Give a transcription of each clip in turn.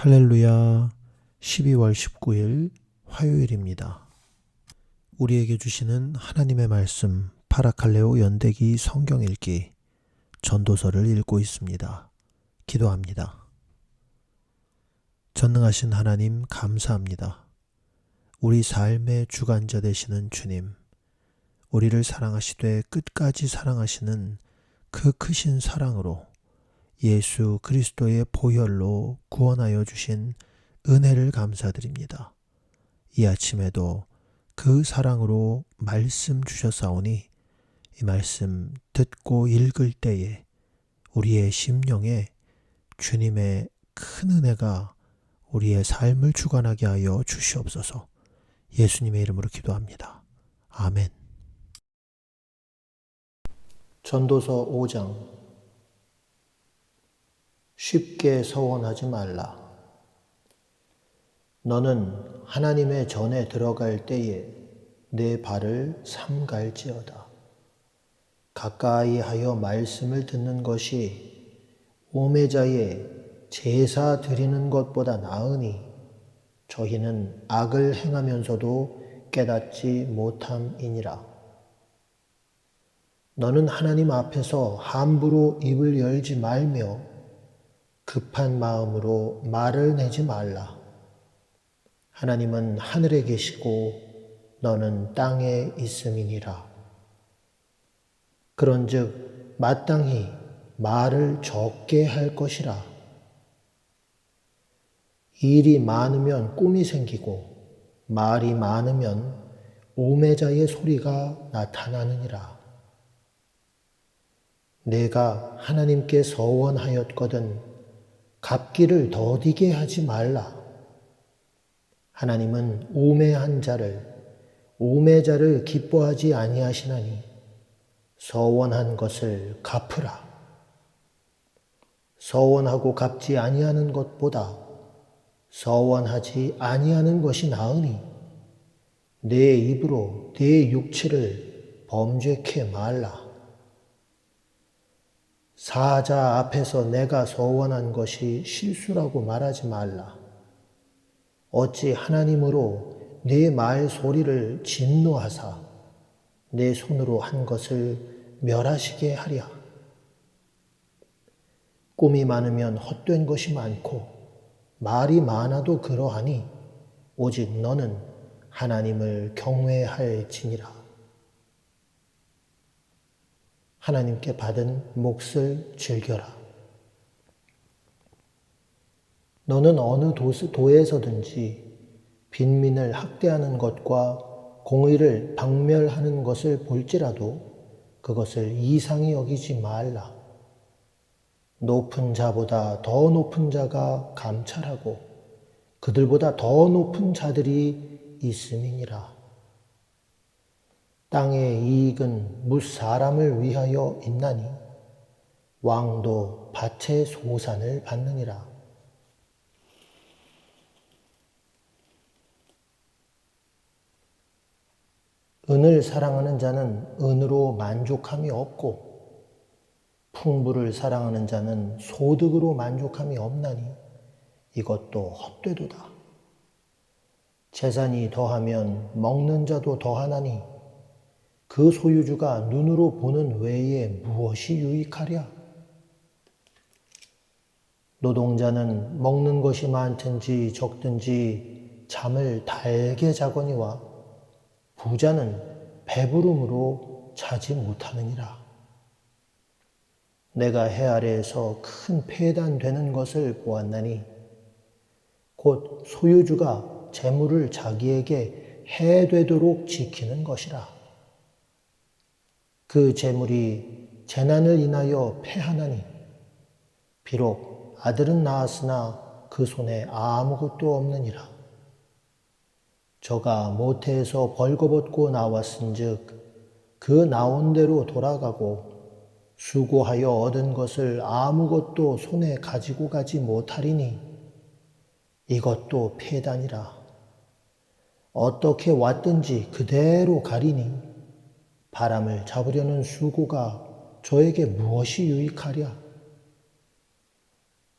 할렐루야 12월 19일 화요일입니다. 우리에게 주시는 하나님의 말씀 파라칼레오 연대기 성경 읽기 전도서를 읽고 있습니다. 기도합니다. 전능하신 하나님 감사합니다. 우리 삶의 주관자 되시는 주님, 우리를 사랑하시되 끝까지 사랑하시는 그 크신 사랑으로 예수 그리스도의 보혈로 구원하여 주신 은혜를 감사드립니다. 이 아침에도 그 사랑으로 말씀 주셨사오니 이 말씀 듣고 읽을 때에 우리의 심령에 주님의 큰 은혜가 우리의 삶을 주관하게 하여 주시옵소서 예수님의 이름으로 기도합니다. 아멘. 전도서 5장 쉽게 서원하지 말라. 너는 하나님의 전에 들어갈 때에 내 발을 삼갈지어다. 가까이 하여 말씀을 듣는 것이 오매자의 제사 드리는 것보다 나으니 저희는 악을 행하면서도 깨닫지 못함이니라. 너는 하나님 앞에서 함부로 입을 열지 말며 급한 마음으로 말을 내지 말라. 하나님은 하늘에 계시고 너는 땅에 있음이니라. 그런즉 마땅히 말을 적게 할 것이라. 일이 많으면 꿈이 생기고 말이 많으면 오매자의 소리가 나타나느니라. 내가 하나님께 서원하였거든 갚기를 더디게 하지 말라. 하나님은 오매한 자를 오매자를 기뻐하지 아니하시나니 서원한 것을 갚으라. 서원하고 갚지 아니하는 것보다 서원하지 아니하는 것이 나으니 내 입으로 내 육체를 범죄케 말라. 사자 앞에서 내가 서원한 것이 실수라고 말하지 말라. 어찌 하나님으로 내 말 소리를 진노하사 내 손으로 한 것을 멸하시게 하랴. 꿈이 많으면 헛된 것이 많고 말이 많아도 그러하니 오직 너는 하나님을 경외할지니라. 하나님께 받은 몫을 즐겨라. 너는 어느 도에서든지 빈민을 학대하는 것과 공의를 박멸하는 것을 볼지라도 그것을 이상히 여기지 말라. 높은 자보다 더 높은 자가 감찰하고 그들보다 더 높은 자들이 있음이니라. 땅의 이익은 무 사람을 위하여 있나니 왕도 밭의 소산을 받느니라. 은을 사랑하는 자는 은으로 만족함이 없고 풍부를 사랑하는 자는 소득으로 만족함이 없나니 이것도 헛되도다. 재산이 더하면 먹는 자도 더하나니 그 소유주가 눈으로 보는 외에 무엇이 유익하랴? 노동자는 먹는 것이 많든지 적든지 잠을 달게 자거니와 부자는 배부름으로 자지 못하느니라. 내가 해 아래에서 큰 폐단되는 것을 보았나니 곧 소유주가 재물을 자기에게 해되도록 지키는 것이라. 그 재물이 재난을 인하여 패하나니 비록 아들은 낳았으나 그 손에 아무것도 없느니라. 저가 모태에서 벌거벗고 나왔은즉 그 나온 대로 돌아가고 수고하여 얻은 것을 아무것도 손에 가지고 가지 못하리니 이것도 폐단이라. 어떻게 왔든지 그대로 가리니 바람을 잡으려는 수고가 저에게 무엇이 유익하랴?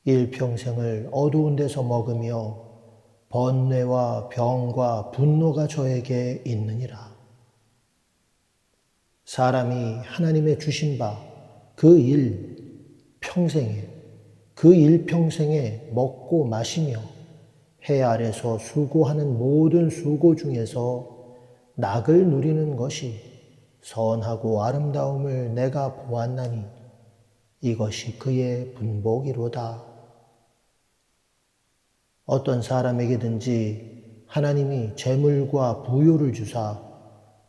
일평생을 어두운 데서 먹으며 번뇌와 병과 분노가 저에게 있느니라. 사람이 하나님의 주신 바 그 일 평생에 그 일평생에 먹고 마시며 해 아래서 수고하는 모든 수고 중에서 낙을 누리는 것이 선하고 아름다움을 내가 보았나니 이것이 그의 분복이로다. 어떤 사람에게든지 하나님이 재물과 부요를 주사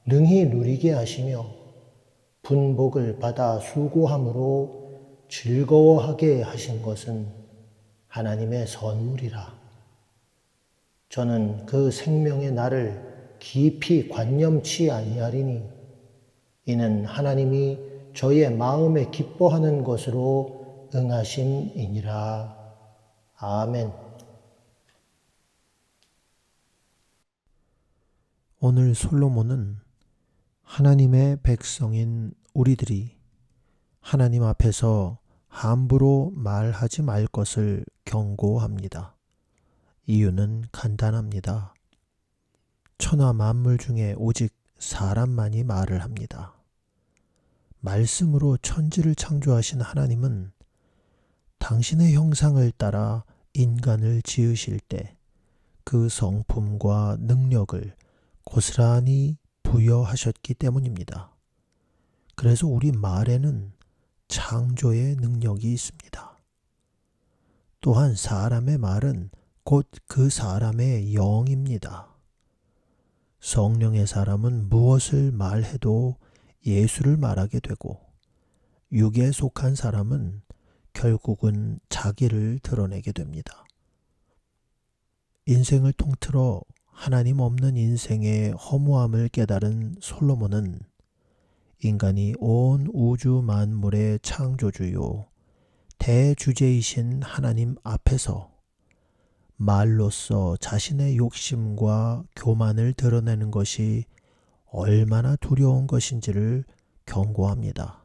능히 누리게 하시며 분복을 받아 수고함으로 즐거워하게 하신 것은 하나님의 선물이라. 저는 그 생명의 날을 깊이 관념치 아니하리니 이는 하나님이 저의 마음에 기뻐하는 것으로 응하심이니라. 아멘. 오늘 솔로몬은 하나님의 백성인 우리들이 하나님 앞에서 함부로 말하지 말 것을 경고합니다. 이유는 간단합니다. 천하 만물 중에 오직 사람만이 말을 합니다. 말씀으로 천지를 창조하신 하나님은 당신의 형상을 따라 인간을 지으실 때 그 성품과 능력을 고스란히 부여하셨기 때문입니다. 그래서 우리 말에는 창조의 능력이 있습니다. 또한 사람의 말은 곧 그 사람의 영입니다. 성령의 사람은 무엇을 말해도 예수를 말하게 되고 육에 속한 사람은 결국은 자기를 드러내게 됩니다. 인생을 통틀어 하나님 없는 인생의 허무함을 깨달은 솔로몬은 인간이 온 우주 만물의 창조주요 대주제이신 하나님 앞에서 말로써 자신의 욕심과 교만을 드러내는 것이 얼마나 두려운 것인지를 경고합니다.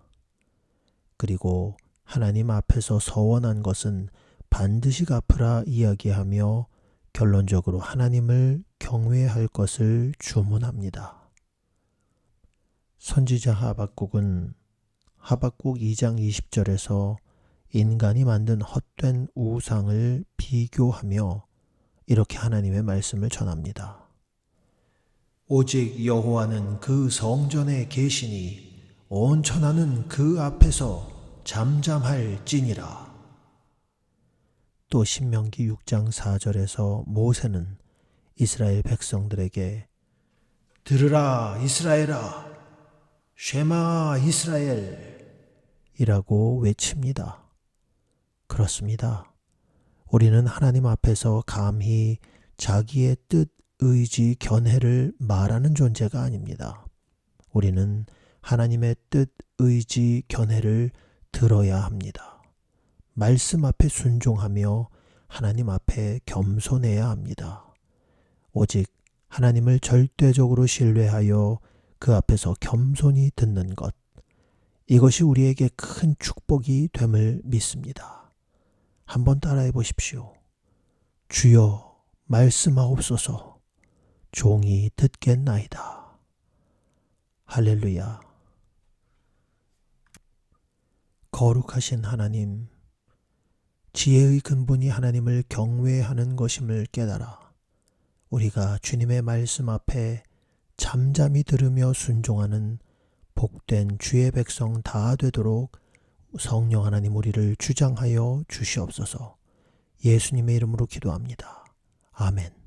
그리고 하나님 앞에서 서원한 것은 반드시 갚으라 이야기하며 결론적으로 하나님을 경외할 것을 주문합니다. 선지자 하박국은 하박국 2장 20절에서 인간이 만든 헛된 우상을 비교하며 이렇게 하나님의 말씀을 전합니다. 오직 여호와는 그 성전에 계시니 온 천하는 그 앞에서 잠잠할지니라. 또 신명기 6장 4절에서 모세는 이스라엘 백성들에게 들으라 이스라엘아 쉐마 이스라엘 이라고 외칩니다. 그렇습니다. 우리는 하나님 앞에서 감히 자기의 뜻, 의지, 견해를 말하는 존재가 아닙니다. 우리는 하나님의 뜻, 의지, 견해를 들어야 합니다. 말씀 앞에 순종하며 하나님 앞에 겸손해야 합니다. 오직 하나님을 절대적으로 신뢰하여 그 앞에서 겸손히 듣는 것. 이것이 우리에게 큰 축복이 됨을 믿습니다. 한번 따라해 보십시오. 주여 말씀하옵소서 종이 듣겠나이다. 할렐루야. 거룩하신 하나님, 지혜의 근본이 하나님을 경외하는 것임을 깨달아 우리가 주님의 말씀 앞에 잠잠히 들으며 순종하는 복된 주의 백성 다 되도록 성령 하나님 우리를 주장하여 주시옵소서 예수님의 이름으로 기도합니다. 아멘.